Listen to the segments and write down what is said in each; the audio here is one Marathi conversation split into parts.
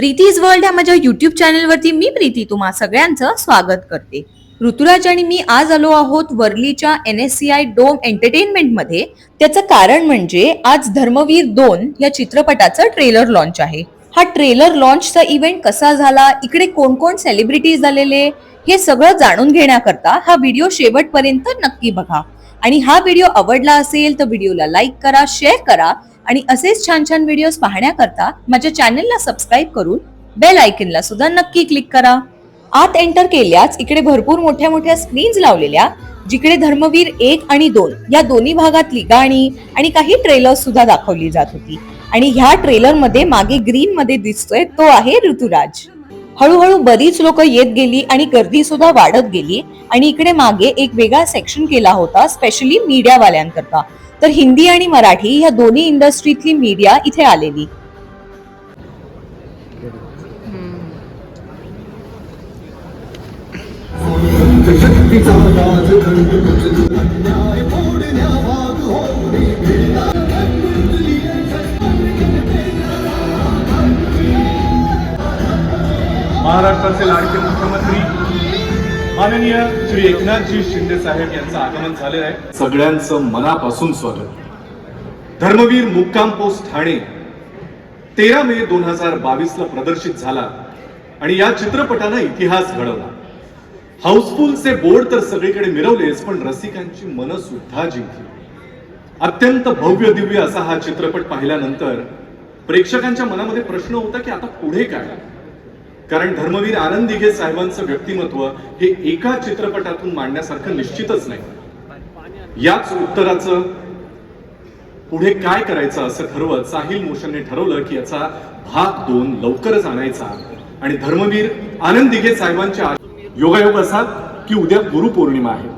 प्रीतीज वर्ल्ड या माझ्या युट्यूब चॅनलवरती मी प्रीती तुम्हा सगळ्यांचं स्वागत करते. ऋतुराज आणि मी आज आलो आहोत वर्लीच्या N S C I dome एंटरटेनमेंटमध्ये त्याचं कारण म्हणजे आज धर्मवीर दोन या चित्रपटाचं ट्रेलर लॉन्च आहे. हा ट्रेलर लॉन्चचा इव्हेंट कसा झाला इकडे कोण कोण सेलिब्रिटीज आलेले हे सगळं जाणून घेण्याकरता हा व्हिडिओ शेवटपर्यंत नक्की बघा. आणि हा व्हिडिओ आवडला असेल तर व्हिडिओला लाईक करा शेअर करा आणि असेच छान छान व्हिडिओज पाहण्याकरता माझ्या चॅनलला सबस्क्राईब करून बेल आयकनला सुद्धा नक्की क्लिक करा. आत एंटर केल्याच इकडे भरपूर मोठ्या मोठ्या स्क्रीन्स लावलेल्या जिकडे धर्मवीर एक आणि दोन या दोन्ही भागातली गाणी आणि काही ट्रेलर सुद्धा दाखवली जात होती. आणि ह्या ट्रेलरमध्ये मागे ग्रीन मध्ये दिसतोय तो आहे ऋतुराज. हळूहळू बरीच लोक येत गेली आणि गर्दी सुद्धा वाढत गेली आणि इकडे मागे एक वेगळा सेक्शन केला होता स्पेशली मीडियावाल्यांकरता तर हिंदी आणि मराठी या दोन्ही इंडस्ट्रीतली मीडिया इथे आलेली. महाराष्ट्राचे लाडके मुख्यमंत्री माननीय श्री एकनाथजी शिंदे साहेब यांचं आगमन झालेलं आहे. सगळ्यांचं मनापासून स्वागत. धर्मवीर मुक्काम पोस्ट ठाणे तेरा मे दोन हजार बावीस ला प्रदर्शित झाला आणि या चित्रपटानं इतिहास घडवला. हाऊसफुलचे बोर्ड तर सगळीकडे मिरवलेच पण रसिकांची मन सुद्धा जिंकली. अत्यंत भव्य दिव्य असा हा चित्रपट पाहिल्यानंतर प्रेक्षकांच्या मनामध्ये प्रश्न होता की आता पुढे काय? कारण धर्मवीर आनंद दिघे साहेबांचं व्यक्तिमत्व हे एका चित्रपटातून मांडण्यासारखं निश्चितच नाही. याच उत्तराचं पुढे काय करायचं असं ठरवत साहिल मोशनने ठरवलं की याचा भाग दोन लवकरच आणायचा. आणि धर्मवीर आनंद दिघे साहेबांच्या योगायोग असा की उद्या गुरुपौर्णिमा आहे.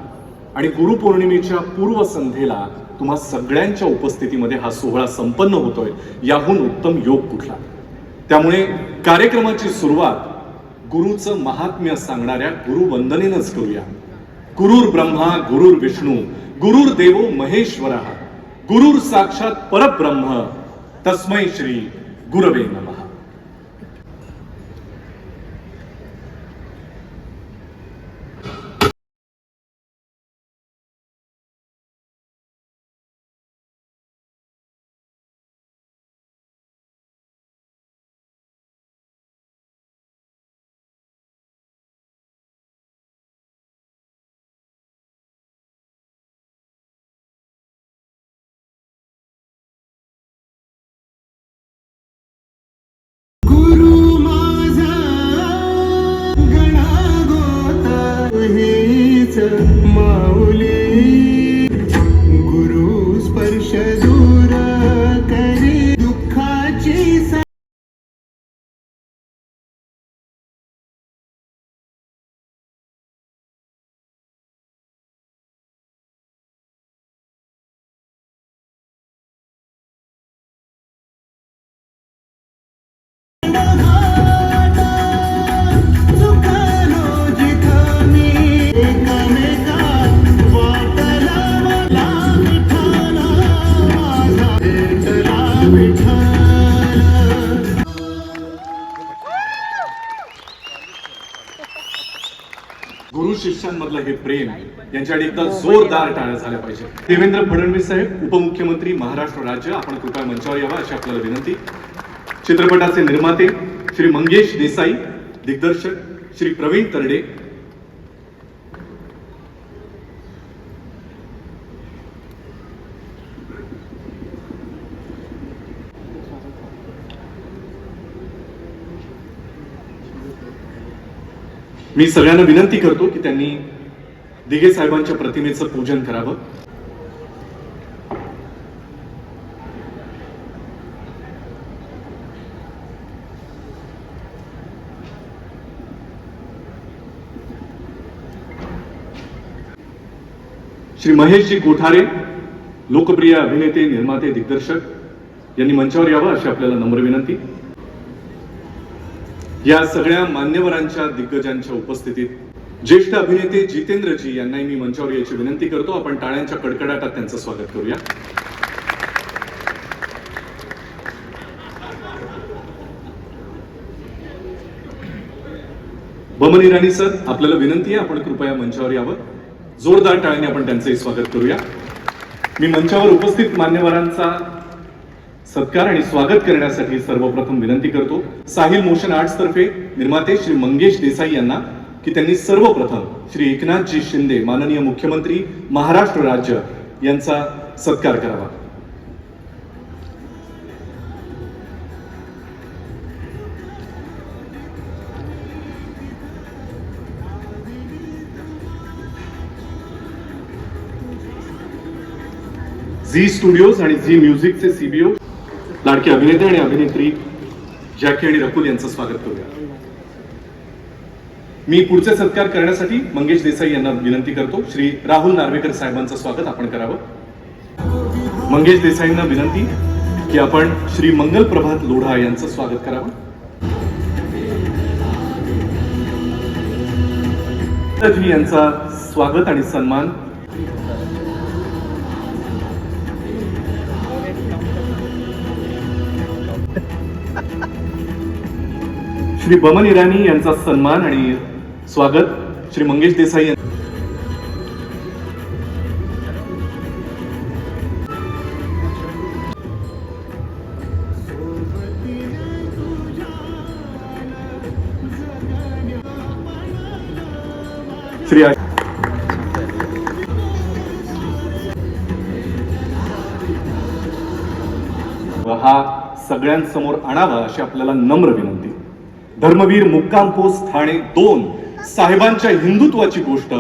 आणि गुरुपौर्णिमेच्या पूर्वसंध्येला तुम्हा सगळ्यांच्या उपस्थितीमध्ये हा सोहळा संपन्न होतोय. याहून उत्तम योग कुठला? त्यामुळे कार्यक्रमाची सुरुवात गुरुचं महात्म्य सांगणाऱ्या गुरुवंदनेनंच करूया. गुरुर ब्रह्मा गुरुर विष्णू गुरुर देवो महेश्वर गुरुर साक्षात परब्रह्म. तस्मै श्री गुरवे गुरु शिष्यांमधलं हे प्रेम यांच्याकडे एकदा जोरदार टाळ्या झाल्या पाहिजे. देवेंद्र फडणवीस साहेब उपमुख्यमंत्री महाराष्ट्र राज्य आपण कृपया मंचावर यावा अशी आपल्याला विनंती. चित्रपटाचे निर्माते श्री मंगेश देसाई दिग्दर्शक श्री प्रवीण तरडे मी सगळ्यांना विनंती करतो की त्यांनी दिघे साहेबांच्या प्रतिमेचं पूजन करावं. श्री महेशजी कोठारे लोकप्रिय अभिनेते निर्माते दिग्दर्शक यांनी मंचावर यावं अशी आपल्याला नम्र विनंती. या सगळ्या मान्यवरांच्या दिग्गजांच्या उपस्थितीत ज्येष्ठ अभिनेते जितेंद्रजी यांनाही मी मंचावर याची विनंती करतो. आपण टाळ्यांच्या कडकडाटात त्यांचं स्वागत करूया. बमन इराणी सर आपल्याला विनंती आहे आपण कृपया मंचावर यावं. जोरदार टाळ्याने आपण त्यांचंही स्वागत करूया. मी मंचावर उपस्थित मान्यवरांचा सत्कार आणि स्वागत करण्यासाठी सर्वप्रथम विनंती करतो. साहिल मोशन आर्ट्स तर्फे निर्माते श्री मंगेश देसाई यांना की त्यांनी सर्वप्रथम श्री एकनाथजी शिंदे माननीय मुख्यमंत्री महाराष्ट्र राज्य यांचा सत्कार करावा. झी स्टुडिओज आणि झी म्युझिकचे सीबीओ लाडके अभिनेते आणि अभिनेत्री जॅकी आणि रकुल यांचं स्वागत करूया. मी पुढचे सत्कार करण्यासाठी मंगेश देसाई यांना विनंती करतो. श्री राहुल नार्वेकर साहेबांचं स्वागत आपण करावं. मंगेश देसाईंना विनंती की आपण श्री मंगल प्रभात लोढा यांचं स्वागत करावं. यांचा स्वागत आणि सन्मान श्री बमन इराणी यांचा सन्मान आणि स्वागत श्री मंगेश देसाई यांनी श्री हा सगळ्यांसमोर आणावा अशी आपल्याला नम्र विनंती. धर्मवीर मुक्काम पोस्ट ठाणे दोन साहेबांच्या हिंदुत्वाची गोष्ट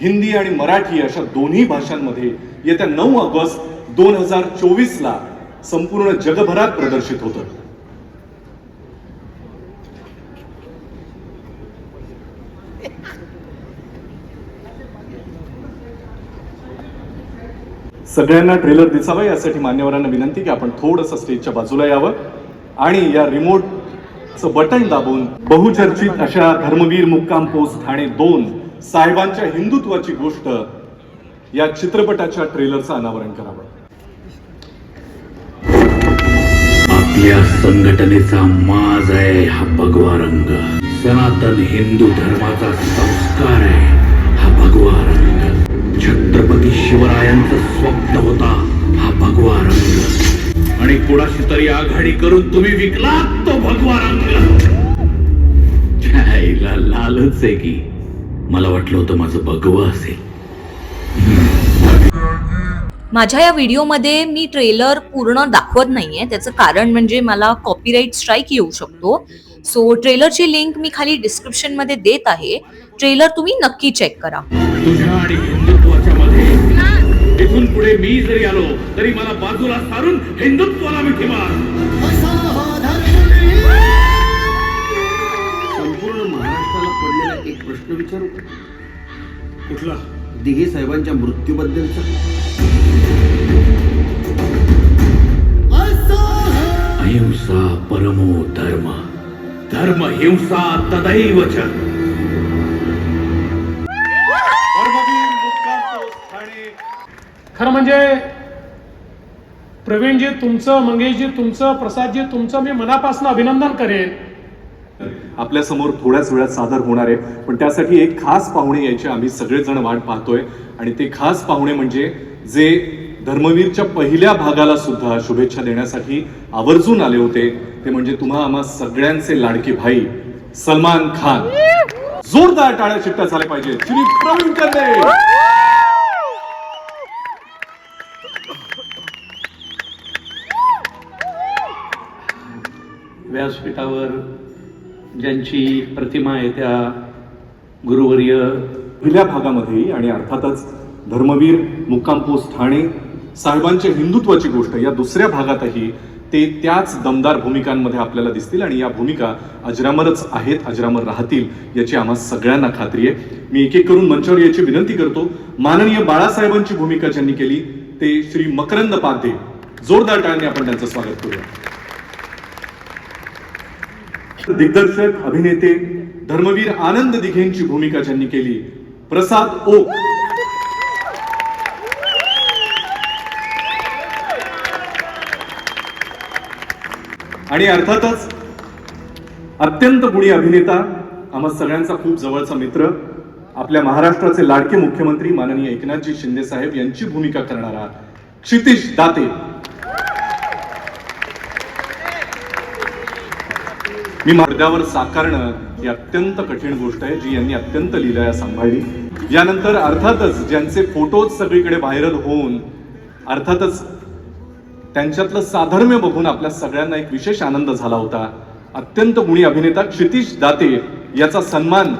हिंदी आणि मराठी अशा दोन्ही भाषांमध्ये येत्या नऊ ऑगस्ट दोन हजार चोवीस ला संपूर्ण जगभरात प्रदर्शित होतं. सगळ्यांना ट्रेलर दिसावा यासाठी मान्यवरांना विनंती की आपण थोडंसं स्टेजच्या बाजूला यावं आणि या रिमोट रिमोटचं बटन दाबून बहुचर्चित अशा धर्मवीर मुक्काम पोस्ट ठाणे दोन साहेबांच्या हिंदुत्वाची गोष्ट या चित्रपटाच्या ट्रेलरचं अनावरण करावं. आपल्या संघटनेचा माज आहे हा भगवा रंग. सनातन हिंदू धर्माचा संस्कार आहे हा भगवा रंग. छत्रपती शिवरायांचं स्वप्न होता हा भगवा रंग. आणि कोणाशी तरी आघाडी करून तुम्ही विकलात तो भगवा रंग. छायला लालच आहे की मला वाटलं होतं माझं भगवं असेल. माझ्या या व्हिडिओमध्ये मी ट्रेलर पूर्ण दाखवत नाहीये. त्याचं कारण म्हणजे मला कॉपीराईट स्ट्राईक येऊ शकतो. सो ट्रेलरची लिंक मी खाली डिस्क्रिप्शनमध्ये देत आहे. ट्रेलर तुम्ही नक्की चेक करा. तुझ्या आणि हिंदुत्वाच्या मध्ये इथून पुढे मी जरी आलो तरी मला बाजूला सारून हिंदुत्वाला मिठी मार संपूर्ण महाराष्ट्राला पडलेला एक प्रश्न विचारू? कुठला? दिघे साहेबांच्या मृत्यूबद्दलचा. अहिंसा परमो धर्म. धर्म हिंसा तदैव च खरं म्हणजे प्रवीणजी तुमचं मंगेशजी तुमचं प्रसादजी तुमचं मी मनापासून अभिनंदन करेन. आपल्यासमोर थोड्याच वेळात सादर होणार आहे पण त्यासाठी एक खास पाहुणे यायचे. आम्ही सगळेजण वाट पाहतोय. आणि ते खास पाहुणे म्हणजे जे धर्मवीरच्या पहिल्या भागाला सुद्धा शुभेच्छा देण्यासाठी आवर्जून आले होते ते म्हणजे तुम्हा आम्हा सगळ्यांचे लाडके भाई सलमान खान. जोरदार टाळ्या चिट्ट्या झाल्या पाहिजे श्री प्रवीण कंदे व्यासपीठावर ज्यांची प्रतिमा आहे त्या गुरुवर्य पहिल्या भागामध्ये आणि अर्थातच धर्मवीर मुक्काम पोस्ट ठाणे साहेबांच्या हिंदुत्वाची गोष्ट या दुसऱ्या भागातही ते त्याच दमदार भूमिकांमध्ये आपल्याला दिसतील आणि या भूमिका अजरामरच आहेत अजरामर राहतील याची आम्हा सगळ्यांना खात्री आहे. मी एक एक करून मंचावर याची विनंती करतो. माननीय बाळासाहेबांची भूमिका ज्यांनी केली ते श्री मकरंद पाते जोरदार टाळ्याने आपण त्यांचं स्वागत करूया. दिग्दर्शक अभिनेते धर्मवीर आनंद दिघेंची भूमिका ज्यांनी केली प्रसाद ओ. आणि अर्थातच अत्यंत गुणी अभिनेता आम्हा सगळ्यांचा खूप जवळचा मित्र आपल्या महाराष्ट्राचे लाडके मुख्यमंत्री माननीय एकनाथजी शिंदे साहेब यांची भूमिका करणार आहात. क्षितिश दाते. मी मर्द्यावर साकारणं ही अत्यंत कठीण गोष्ट आहे जी यांनी अत्यंत लिलया सांभाळली यानंतर अर्थातच ज्यांचे फोटोज सगळीकडे व्हायरल होऊन अर्थातच त्यांच्यातलं साधर्म्य बघून आपल्या सगळ्यांना एक विशेष आनंद झाला होता. अत्यंत गुणी अभिनेता क्षितिश दाते याचा सन्मान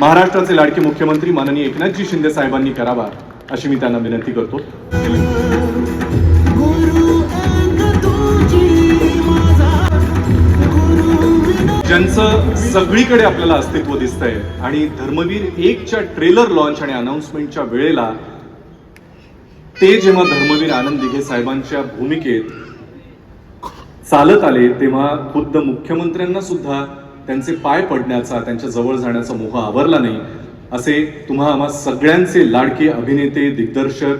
महाराष्ट्राचे लाडके मुख्यमंत्री माननीय एकनाथजी शिंदे साहेबांनी करावा अशी मी त्यांना विनंती करतो. ज्यांचं सगळीकडे आपल्याला अस्तित्व दिसतंय आणि धर्मवीर एकच्या ट्रेलर लॉन्च आणि अनाऊन्समेंटच्या वेळेला ते जेव्हा धर्मवीर आनंद दिघे साहेबांच्या भूमिकेत चालत आले तेव्हा खुद्द मुख्यमंत्र्यांना सुद्धा त्यांचे पाय पडण्याचा त्यांच्या जवळ जाण्याचा मोह आवरला नाही असे तुम्हा आम्हा सगळ्यांचे लाडके अभिनेते दिग्दर्शक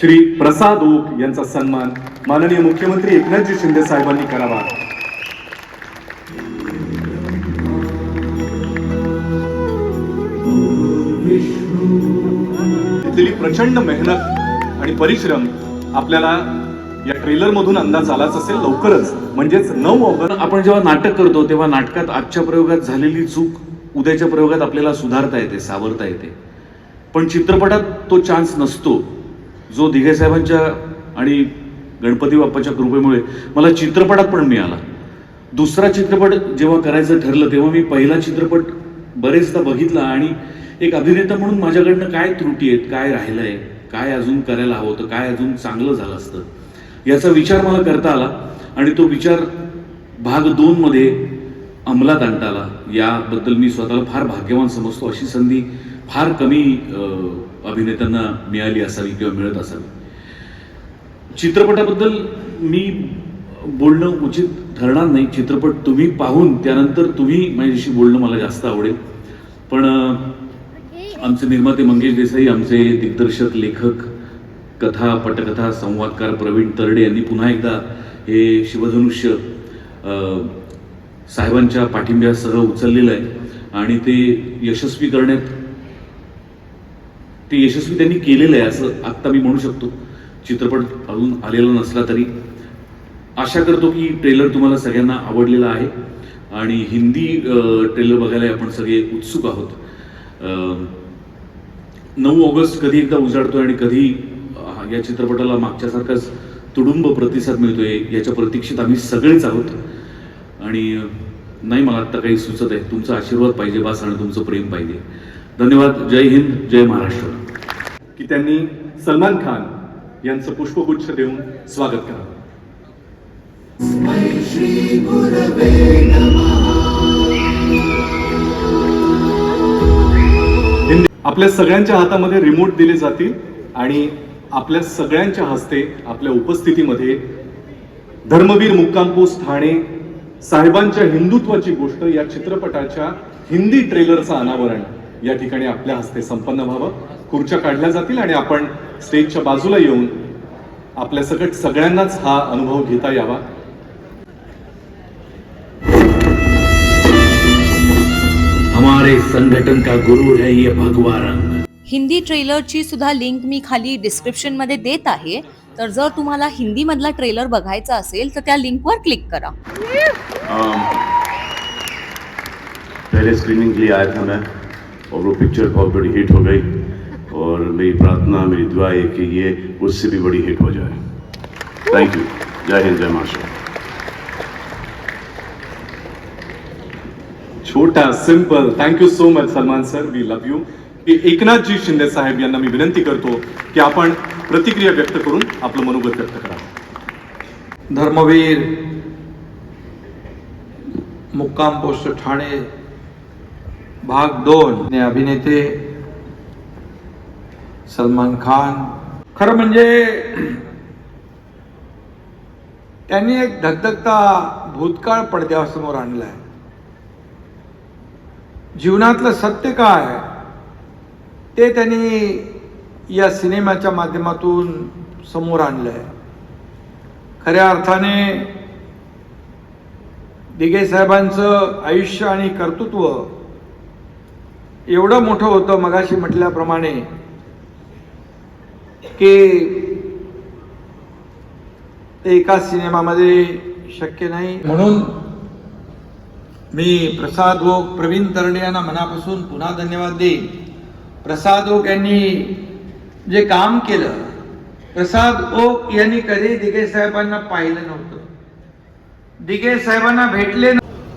श्री प्रसाद ओक यांचा सन्मान माननीय मुख्यमंत्री एकनाथजी शिंदे साहेबांनी करावा. प्रचंड मेहनत आणि परिश्रम आपल्याला या ट्रेलर मधून अंदाज आलाच असेल लवकरच. म्हणजेच नऊ ऑगस्ट आपण जेव्हा नाटक करतो तेव्हा नाटकात आजच्या प्रयोगात झालेली चूक उद्याच्या प्रयोगात आपल्याला सुधारता येते सावरता येते. पण चित्रपटात तो चान्स नसतो. जो दिघे साहेबांच्या आणि गणपती बाप्पाच्या कृपेमुळे मला चित्रपटात पण मिळाला. दुसरा चित्रपट जेव्हा करायचं ठरलं तेव्हा मी पहिला चित्रपट बरेचदा बघितला आणि एक अभिनेता म्हणून माझ्याकडनं काय त्रुटी आहेत काय राहिलं आहे काय अजून करायला हवं होतं काय अजून चांगलं झालं असतं याचा विचार मला करता आला आणि तो विचार भाग दोनमध्ये अंमलात आणता आला. याबद्दल मी स्वतःला फार भाग्यवान समजतो. अशी संधी फार कमी अभिनेत्यांना मिळाली असावी किंवा मिळत असावी. चित्रपटाबद्दल मी बोलणं उचित ठरणार नाही. चित्रपट तुम्ही पाहून त्यानंतर तुम्ही माझ्याशी बोलणं मला जास्त आवडेल. पण आमचे निर्माते मंगेश देसाई आमचे दिग्दर्शक लेखक कथा पटकथा संवादकार प्रवीण तरडे यांनी पुन्हा एकदा हे शिवधनुष्य साहेबांच्या पाठिंब्यासह उचललेलं आहे. आणि ते यशस्वी करण्यात ते यशस्वी त्यांनी केलेलं आहे असं आत्ता मी म्हणू शकतो. चित्रपट अजून आलेला नसला तरी. आशा करतो की ट्रेलर तुम्हाला सगळ्यांना आवडलेला आहे. आणि हिंदी ट्रेलर बघायला आपण सगळे उत्सुक आहोत. नऊ ऑगस्ट कधी एकदा उजाडतोय आणि कधी या चित्रपटाला मागच्यासारखाच तुडुंब प्रतिसाद मिळतोय याच्या प्रतीक्षेत आम्ही सगळेच आहोत. आणि नाही मला आत्ता काही सुचत आहे. तुमचा आशीर्वाद पाहिजे बास आणि तुमचं प्रेम पाहिजे. धन्यवाद. जय हिंद जय महाराष्ट्र. की त्यांनी सलमान खान यांचं पुष्पगुच्छ देऊन स्वागत करावं आपल्या सगळ्यांच्या हातामध्ये रिमोट दिले जातील आणि आपल्या सगळ्यांच्या हस्ते आपल्या उपस्थितीमध्ये धर्मवीर मुक्काम पोस्ट ठाणे साहेबांच्या हिंदुत्वाची गोष्ट या चित्रपटाच्या हिंदी ट्रेलरचं अनावरण या ठिकाणी आपल्या हस्ते संपन्न व्हावं. खुर्च्या काढल्या जातील आणि आपण स्टेजच्या बाजूला येऊन आपल्या सकट सगळ्यांनाच हा अनुभव घेता यावा. हमारे संगठन का गुरु है ये भगवा रंग। हिंदी ट्रेलरची सुद्धा लिंक मी खाली डिस्क्रिप्शनमध्ये देत आहे. तर जर तुम्हाला हिंदीमधला ट्रेलर बघायचा असेल तर त्या लिंकवर क्लिक करा. Um, पहले स्क्रीनिंग के लिए आया था मैं और वो पिक्चर बहुत बड़ी हिट हो गई और मेरी प्रार्थना मेरी दुआ है कि ये उससे भी बड़ी हिट हो जाए। थैंक यू जय हिंद जय महाराष्ट्र। छोटा simple thank you so much Salman sir. We love you Eknathji Shinde साहेब यांना मी विनंती करतो की आपण प्रतिक्रिया व्यक्त करून आपलं मनोगत व्यक्त करा धर्मवीर मुक्काम पोस्ट ठाणे भाग दोन. ने अभिनेते सलमान खान. खरं म्हणजे त्यांनी एक धगधगता भूतकाळ पडद्यासमोर आणलाय. जीवनातलं सत्य काय? ते त्यांनी या सिनेमाच्या माध्यमातून समोर आणलं आहे खऱ्या अर्थाने दिघे साहेबांचं आयुष्य आणि कर्तृत्व एवढं मोठं होतं मगाशी म्हटल्याप्रमाणे की ते एका सिनेमामध्ये शक्य नाही. म्हणून मी प्रसाद भोग प्रवीण तरणे यांना मनापासून पुन्हा धन्यवाद देईन. प्रसाद ओक यांनी जे काम केलं प्रसाद ओक यांनी कधी दिघे साहेबांना पाहिलं नव्हतं. दिगे साहेबांना भेटले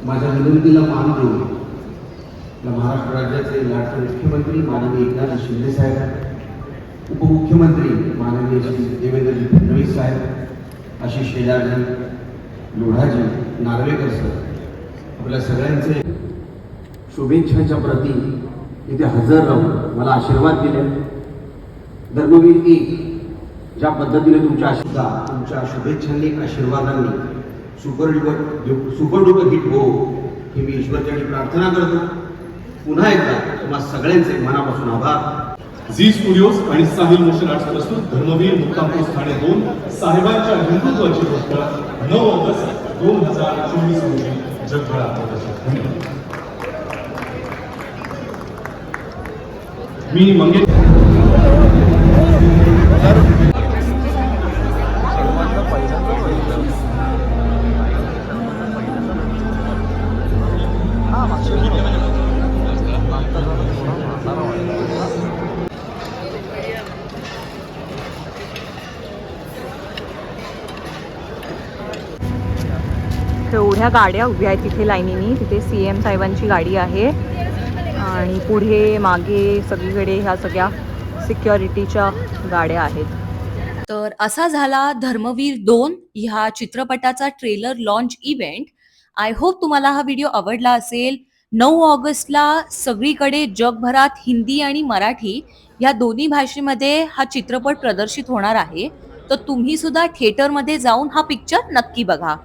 माझ्या विनंतीला मान देऊन आपल्या महाराष्ट्र राज्याचे लाडके मुख्यमंत्री माननीय एकनाथ शिंदे साहेब उपमुख्यमंत्री माननीय श्री देवेंद्रजी फडणवीस साहेब आशिष शेजारजी लोढाजी नार्वेकर सर आपल्या सगळ्यांचे शुभेच्छांच्या प्रती इथे हजर राहून मला आशीर्वाद दिले. धर्मवीर एक ज्या पद्धतीने तुमच्या आशीर्वाद तुमच्या शुभेच्छांनी आशीर्वादांनी super duper super duper hit हो ही मी ईश्वरच्यानी प्रार्थना करतो. पुन्हा एकदा तुम्हा सगळ्यांचे मनापासून आभार. झी स्टुडिओज आणि साहिल मोशन आर्ट्स प्रस्तुत धर्मवीर मुक्काम पोस्ट ठाणे दोन साहेबांच्या हिंदुत्वाची गोष्ट नऊ ऑगस्ट दोन हजार चोवीस रोजी जगभरात प्रदर्शित मी मंगेश एवढ्या गाड्या उभ्या आहेत तिथे लाईनीनी. तिथे सी एम साहेबांची गाडी आहे. आणि पुढे मागे सगळीकडे ह्या सगळ्या सिक्युरिटीच्या गाड्या आहेत. तर असा झाला धर्मवीर दोन ह्या चित्रपटाचा trailer launch event I hope तुम्हाला हा व्हिडिओ आवडला असेल. नऊ ऑगस्टला सगळीकडे जगभरात हिंदी आणि मराठी या दोन्ही भाषेमध्ये हा चित्रपट प्रदर्शित होणार आहे. तर तुम्ही सुद्धा थिएटरमध्ये जाऊन हा पिक्चर नक्की बघा.